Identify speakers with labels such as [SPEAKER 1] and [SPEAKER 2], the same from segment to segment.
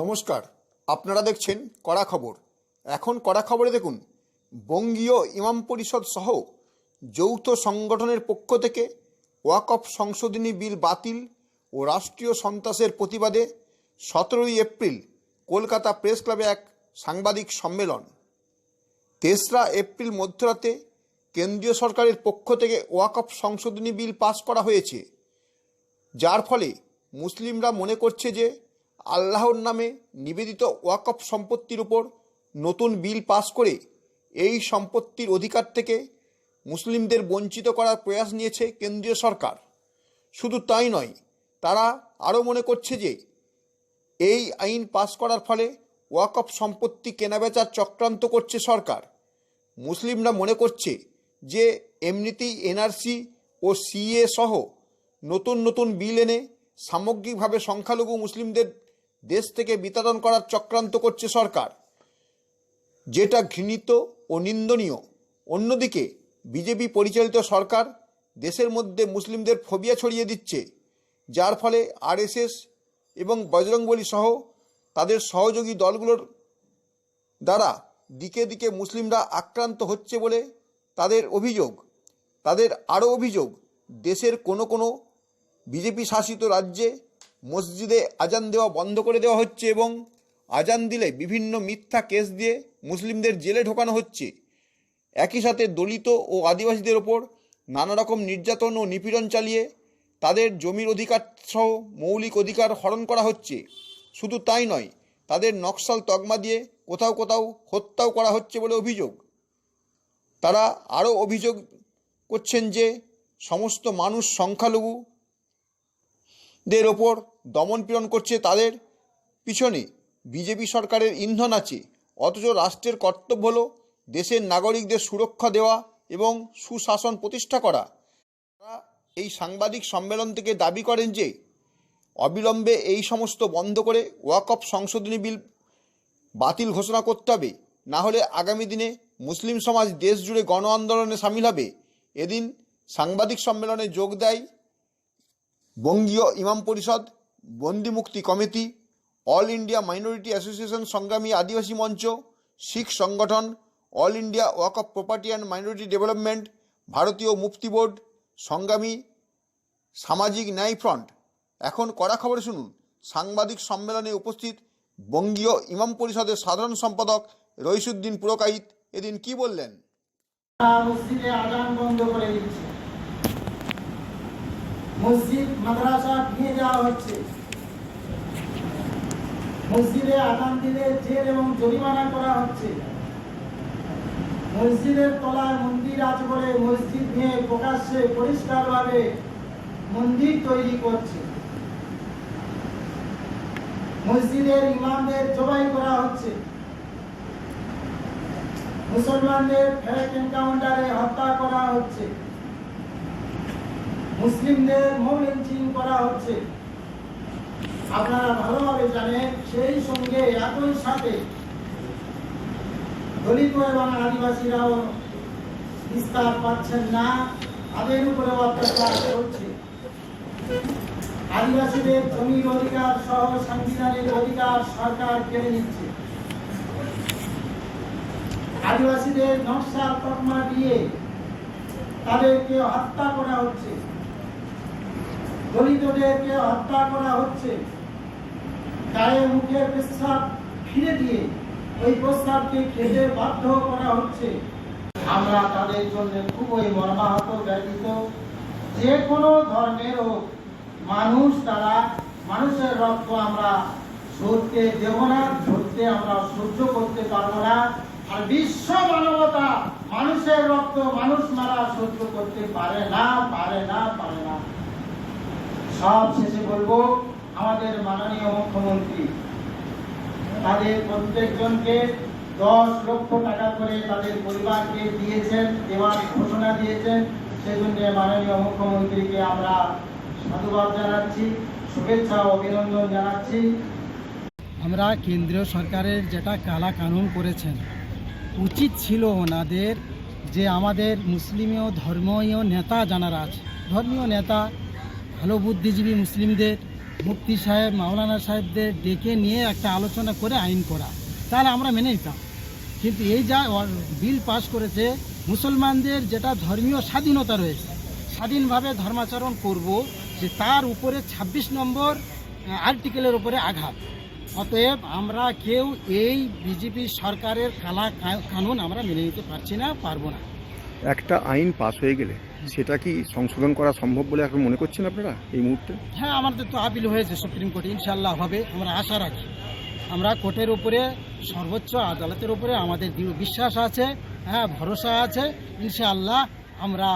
[SPEAKER 1] নমস্কার, আপনারা দেখছেন কড়া খবর। এখন কড়া খবরে দেখুন, বঙ্গীয় ইমাম পরিষদ সহ যৌথ সংগঠনের পক্ষ থেকে ওয়াকফ সংশোধনী বিল বাতিল ও রাষ্ট্রীয় সন্ত্রাসের প্রতিবাদে সতেরোই এপ্রিল কলকাতা প্রেস ক্লাবে এক সাংবাদিক সম্মেলন। তেসরা এপ্রিল মধ্যরাতে কেন্দ্রীয় সরকারের পক্ষ থেকে ওয়াকফ সংশোধনী বিল পাস করা হয়েছে। যার ফলে মুসলিমরা মনে করছে যে আল্লাহর নামে নিবেদিত ওয়াকফ সম্পত্তির উপর নতুন বিল পাস করে এই সম্পত্তির অধিকার থেকে মুসলিমদের বঞ্চিত করার প্রয়াস নিয়েছে কেন্দ্রীয় সরকার। শুধু তাই নয়, তারা আরও মনে করছে যে এই আইন পাস করার ফলে ওয়াকফ সম্পত্তি কেনাবেচার চক্রান্ত করছে সরকার। মুসলিমরা মনে করছে যে এমনিতেই এনআরসি ও সিএ সহ নতুন নতুন বিল এনে সামগ্রিকভাবে সংখ্যালঘু মুসলিমদের দেশ থেকে বিতাড়ন করার চক্রান্ত করছে সরকার। যেটা ঘৃণিত ও নিন্দনীয়। অন্যদিকে, বিজেপি পরিচালিত সরকার দেশের মধ্যে মুসলিমদের ফোবিয়া ছড়িয়ে দিচ্ছে, যার ফলে আরএসএস এবং বজরংবলী সহ তাদের সহযোগী দলগুলোর দ্বারা দিকে দিকে মুসলিমরা আক্রান্ত হচ্ছে বলে তাদের অভিযোগ। তাদের আরও অভিযোগ, দেশের কোনো কোনো বিজেপি শাসিত রাজ্যে মসজিদে আজান দেওয়া বন্ধ করে দেওয়া হচ্ছে এবং আজান দিলে বিভিন্ন মিথ্যা কেস দিয়ে মুসলিমদের জেলে ঢোকানো হচ্ছে। একই সাথে দলিত ও আদিবাসীদের ওপর নানা রকম নির্যাতন ও নিপীড়ন চালিয়ে তাদের জমির অধিকার সহ মৌলিক অধিকার হরণ করা হচ্ছে। শুধু তাই নয়, তাদের নকশাল তকমা দিয়ে কোথাও কোথাও হত্যাও করা হচ্ছে বলে অভিযোগ। তারা আরও অভিযোগ করছেন যে সমস্ত মানুষ সংখ্যালঘু দের ওপর দমনপীড়ন করছে তাদের। পিছনে বিজেপি সরকারের ইন্ধন আছে, অথচ রাষ্ট্রের কর্তব্য হল দেশের নাগরিকদের সুরক্ষা দেওয়া এবং সুশাসন প্রতিষ্ঠা করা। তারা এই সাংবাদিক সম্মেলন থেকে দাবি করেন যে, অবিলম্বে এই সমস্ত বন্ধ করে ওয়াকফ সংশোধনী বিল বাতিল ঘোষণা করতে হবে, না হলে আগামী দিনে মুসলিম সমাজ দেশ জুড়ে গণ আন্দোলনে সামিল হবে। এদিন সাংবাদিক সম্মেলনে যোগ দেয় বঙ্গীয় ইমাম পরিষদ, বন্দি মুক্তি committee, all India minority association সংগ্রামী আদিবাসী মঞ্চ, শিখ সংগঠন, all India Waqf of property and minority development, ভারতীয় মুফতি বোর্ড, সংগ্রামী সামাজিক ন্যায় ফ্রন্ট। এখন কড়া খবরে শুনুন, সাংবাদিক সম্মেলনে উপস্থিত বঙ্গীয় ইমাম পরিষদের সাধারণ সম্পাদক রইসুদ্দিন পুরকাইত এদিন কি বললেন?
[SPEAKER 2] মসজিদে আজান বন্ধ করে দিচ্ছে। মসজিদ মাদ্রাসা ভেঙে যাওয়া হচ্ছে। মসজিদে আজান দিলে জেল এবং জরিমানা করা হচ্ছে। মসজিদের তলায় মন্দির আছে বলে মসজিদ নিয়ে প্রকাশ্যে পরিষ্কারভাবে মন্দির তৈরি করছে। মসজিদের ইমামদের জবাই করা হচ্ছে। মুসলমানদের ফেক এনকাউন্টারে হত্যা করা হচ্ছে। মুসলিমদের লিঞ্চিং করা হচ্ছে। আপনারা ভালোভাবে জানেন, সেই সঙ্গে একই সাথে দলিত এবং আদিবাসীরাও বিস্তার পাচ্ছেন না, তাদের উপরে অত্যাচার করছে আদিবাসীদের জমির অধিকার সহ সাংবিধানিক অধিকার সরকার কেড়ে নিচ্ছে। আদিবাসীদের নকশা তকমা দিয়ে তাদেরকে হত্যা করা হচ্ছে। দলিতদেরকে হত্যা করা হচ্ছে। গায়ে মুখে প্রস্রাব ফিরে দিয়ে ওই প্রস্রাবকে খেতে বাধ্য করা হচ্ছে। আমরা তাদের জন্য খুবই মর্মাহত ব্যতীত যে কোনো ধর্মের হোক, মানুষ তারা মানুষের রক্ত আমরা সরতে দেব না ধরতে আমরা সহ্য করতে পারব না। আর বিশ্ব মানবতা মানুষের রক্ত মানুষ মারা সহ্য করতে পারে না পারে না পারে না। সব শেষে বলব, আমাদের মাননীয় মুখ্যমন্ত্রী, তাদের প্রত্যেকজনকে দশ লক্ষ টাকা করে তাদের পরিবারকে দিয়েছেন, দেওয়ার ঘোষণা দিয়েছেন। সেজন্য মাননীয় মুখ্যমন্ত্রীকে আমরা সাধুবাদ জানাচ্ছি, শুভেচ্ছা অভিনন্দন জানাচ্ছি।
[SPEAKER 3] আমরা কেন্দ্রীয় সরকারের যেটা কালা কানুন করেছেন, উচিত ছিল ওনাদের যে আমাদের মুসলিমীয় ধর্মীয় নেতা জানারা আছে, ধর্মীয় নেতা ভালো বুদ্ধিজীবী মুসলিমদের,
[SPEAKER 2] মুফতি সাহেব, মাওলানা সাহেবদের ডেকে নিয়ে একটা আলোচনা করে আইন করা। তাহলে আমরা মেনে নিতাম। কিন্তু এই যা বিল পাস করেছে, মুসলমানদের যেটা ধর্মীয় স্বাধীনতা রয়েছে, স্বাধীনভাবে ধর্মাচরণ করব, যে তার উপরে ২৬ নম্বর আর্টিকেলের উপরে আঘাত। অতএব আমরা কেউ এই বিজেপি সরকারের কালা কানুন আমরা মেনে নিতে পারছি না, পারব না।
[SPEAKER 1] একটা আইন পাস হয়ে গেলে সেটা কি সংশোধন করা সম্ভব বলে এখন মনে করছেন আপনারা এই মুহূর্তে?
[SPEAKER 2] হ্যাঁ আমাদের তো আপিল হয়েছে সুপ্রিম কোর্টে ইনশাল্লাহ হবে আমরা আশা রাখি আমরা কোর্টের উপরে সর্বোচ্চ আদালতের উপরে আমাদের দৃঢ় বিশ্বাস আছে হ্যাঁ ভরসা আছে ইনশাআল্লাহ আমরা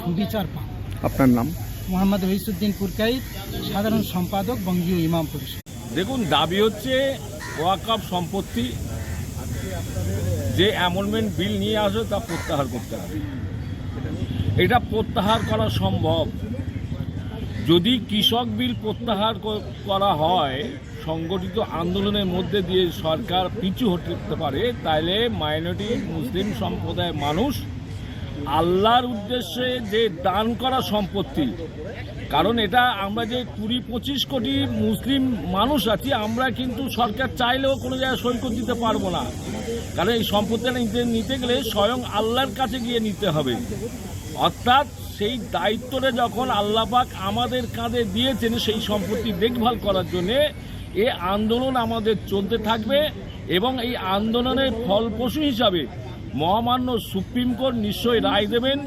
[SPEAKER 2] সুবিচার পাব।
[SPEAKER 1] আপনার নাম?
[SPEAKER 2] মোহাম্মদ রহিসুদ্দিন পুরকাইত সাধারণ সম্পাদক বঙ্গীয় ইমাম পরিষদ।
[SPEAKER 4] দেখুন দাবি হচ্ছে ওয়াকাপ সম্পত্তি যে অ্যামেন্ডমেন্ট বিল নিয়ে আসবে তা প্রত্যাহার করতে হবে। এটা প্রত্যাহার করা সম্ভব। যদি কৃষক বিল প্রত্যাহার করা হয়, সংগঠিত আন্দোলনের মধ্যে দিয়ে সরকার পিছু হতে পারে, তাইলে মাইনরিটি মুসলিম সম্প্রদায়ের মানুষ আল্লাহর উদ্দেশ্যে যে দান করা সম্পত্তি, কারণ এটা আমরা যে কুড়ি পঁচিশ কোটি মুসলিম মানুষ আছি, আমরা কিন্তু সরকার চাইলেও কোনো জায়গায় সৈকত দিতে পারব না। কারণ এই সম্পত্তিটা নিতে নিতে গেলে স্বয়ং আল্লাহর কাছে গিয়ে নিতে হবে। অর্থাৎ সেই দায়িত্বটা যখন আল্লাপাক আমাদের কাঁধে দিয়েছেন সেই সম্পত্তি দেখভাল করার জন্যে এ আন্দোলন আমাদের চলতে থাকবে এবং এই আন্দোলনের ফলপ্রসূ হিসাবে মহামান্য সুপ্রিম কোর্ট নিশ্চয়ই রায় দেবেন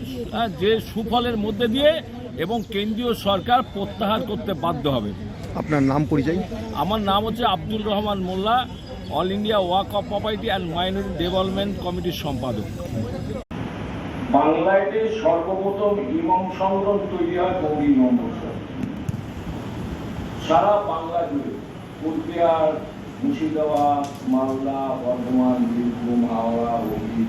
[SPEAKER 4] যে সুফলের মধ্যে দিয়ে এবং কেন্দ্রীয় সরকার প্রত্যাহার করতে বাধ্য হবে।
[SPEAKER 1] আপনার নাম পরিচয়?
[SPEAKER 4] আমার নাম হচ্ছে Abdul Rahman Molla all India Waqf of property and minority development কমিটির সম্পাদক।
[SPEAKER 5] বাংলাতে সর্বপ্রথম ইমাম সংগঠন তৈরি হয় গৌরী পরিষদ সারা বাংলা জুড়ে কুচবিহার, মুর্শিদাবাদ, মালদা, বর্ধমান, বীরভূম, হাওড়া, হুগলি।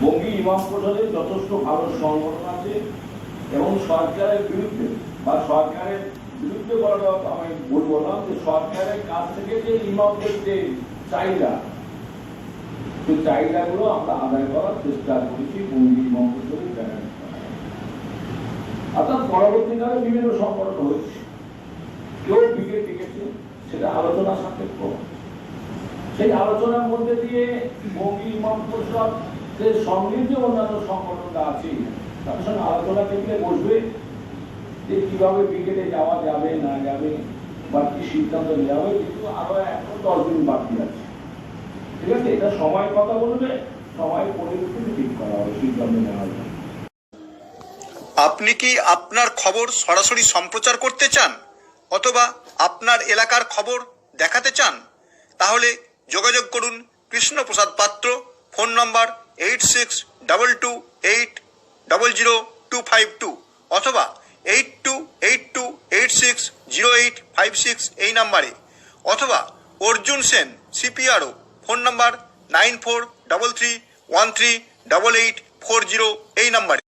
[SPEAKER 5] বঙ্গী ইমাম পরিষদের যথেষ্ট ভালো সংগঠন আছে এবং সরকারের বিরুদ্ধে বা সরকারের বিরুদ্ধে বলাটা আমি বলব না যে সরকারের কাছ থেকে যে ইমামদের যে চাহিদা সেই চাহিদাগুলো আমরা আদায় করার চেষ্টা করেছি মহাপুরের ব্যানার অর্থাৎ পরবর্তীকালে বিভিন্ন সংগঠন হয়েছে। কেউ বিকে ডেকেছে সেটা আলোচনা সাপেক্ষ। সেই আলোচনার মধ্যে দিয়ে বঙ্গী যে সঙ্গে যে অন্যান্য সংগঠনটা আছে, তাদের সঙ্গে আলোচনা টেবিলে বসবে যে কীভাবে ক্রিকেটে যাওয়া যাবে, না যাবে, বা কি সিদ্ধান্ত নেওয়া হবে, কিন্তু আরও এখন দশ দিন বাকি আছে। ঠিক আছে? এটা সময় কথা বলবে সময় পরিবর্তনে ঠিক করা হবে, সিদ্ধান্ত নেওয়া হবে।
[SPEAKER 1] আপনি কি আপনার খবর সরাসরি সম্প্রচার করতে চান অথবা আপনার এলাকার খবর দেখাতে চান? তাহলে যোগাযোগ করুন Krishnaprasad Patra, phone number eight six double two eight double zero two five two অথবা eight two eight two eight six zero eight five six এই নাম্বারে অথবা Arjun Sen, CPRO. Phone number nine four double three one three double eight four zero এই নাম্বারে।